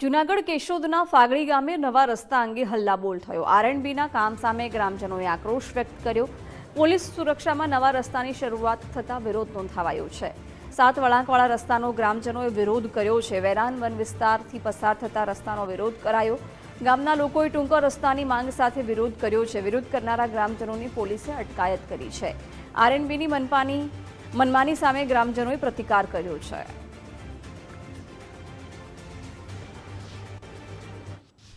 જુનાગઢ કેશોદના ફાગડી ગામે નવા રસ્તા અંગે હલ્લાબોલ થયો. આરએનબીના કામ સામે ગ્રામજનોએ આક્રોશ વ્યક્ત કર્યો. પોલીસ સુરક્ષામાં નવા રસ્તાની શરૂઆત થતાં વિરોધ નોંધાવાયો છે. સાત વળાંકવાળા રસ્તાનો ગ્રામજનોએ વિરોધ કર્યો છે. વેરાન વન વિસ્તારથી પસાર થતા રસ્તાનો વિરોધ કરાયો. ગામના લોકોએ ટૂંકા રસ્તાની માંગ સાથે વિરોધ કર્યો છે. વિરોધ કરનારા ગ્રામજનોની પોલીસે અટકાયત કરી છે. આરએનબીની મનપાની મનમાની સામે ગ્રામજનોએ પ્રતિકાર કર્યો છે.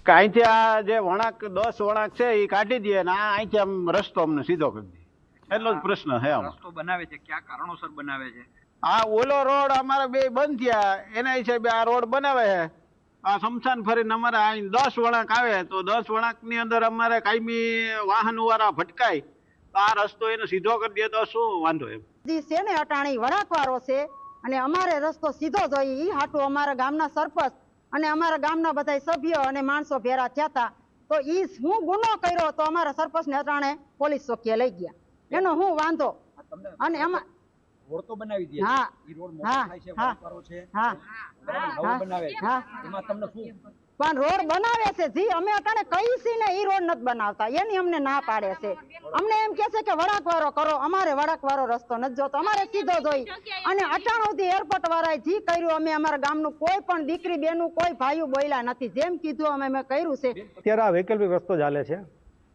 કે અહીંથી આ જે વણાંક દસ વળાંક છે એ કાઢી દે ને આ અહીંથી આમ રસ્તો અમને સીધો કરી દે એટલો જ પ્રશ્ન છે આમ. રસ્તો બનાવે છે કયા કારણોસર બનાવે છે? આ ઓલો રોડ અમારે બે બંધ થયા એના હિસાબે આ રોડ બનાવે છે. આ સમસાન ફરીને અમારે અહીં દસ વળાંક આવે તો દસ વળાંકની અંદર અમારે કાયમી વાહન વાળા ભટકાય. તો આ રસ્તો એને સીધો કરી દે તો શું વાંધો એમ? છે ને અટાણી? વળાંકવાળો છે. અને અમારે રસ્તો સીધો જોઈએ એ હાટું અમારા ગામના સરપંચ અને અમારા ગામના બધા સભ્યો અને માણસો ભેરા થયા હતા તો એ હું ગુનો કર્યો તો અમારા સરપંચ ને અટાણે પોલીસ ચોકીએ લઈ ગયા. એનો હું વાંધો? અને એમાં રોડ તો બનાવી દે હા. ઈ રોડ મોટો થાય છે. વાળો છે. હા. હા. બનાવે છે. એમાં તમને શું? પણ રોડ બનાવે છે જી. અમે અટાણે કઈ છી ને ઈ રોડ નથી બનાવતા. એની અમને ના પાડે છે. અમને એમ કે છે કે વળાંકવાળો કરો. અમારે વળાંકવાળો રસ્તો નથી જોતો. અમારે સીધો જોઈ અને અટાણ સુધી એરપોર્ટ વાળાએ જી કર્યું અમે અમારા ગામનું કોઈ પણ દીકરી બેનું કોઈ ભાઈઓ બોલ્યા નથી. જેમ કીધું અમે મેં કર્યું છે. અત્યારે આ વૈકલ્પિક રસ્તો ચાલે છે.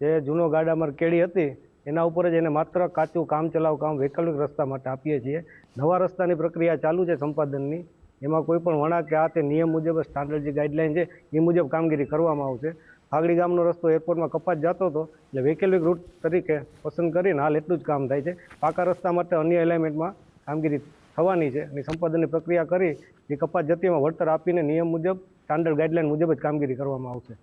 જે જૂનો ગાડામર કેડી હતી એના ઉપર જ એને માત્ર કાચું કામ ચલાવ કામ વૈકલ્પિક રસ્તા માટે આપીએ છીએ. નવા રસ્તાની પ્રક્રિયા ચાલુ છે સંપાદનની. એમાં કોઈ પણ વળાંક કે આ તે નિયમ મુજબ સ્ટાન્ડર્ડ જે ગાઈડલાઇન છે, એ મુજબ કામગીરી કરવામાં આવશે. ફાગડી ગામનો રસ્તો એરપોર્ટમાં કપાત જતો હતો, એટલે વૈકલ્પિક રૂટ તરીકે પસંદ કરીને હાલ એટલું જ કામ થાય છે. પાકા રસ્તા માટે અન્ય એલાઇનમેન્ટમાં કામગીરી થવાની છે અને સંપાદનની પ્રક્રિયા કરી જે કપાત જતીમાં વળતર આપીને નિયમ મુજબ સ્ટાન્ડર્ડ ગાઈડલાઇન મુજબ જ કામગીરી કરવામાં આવશે.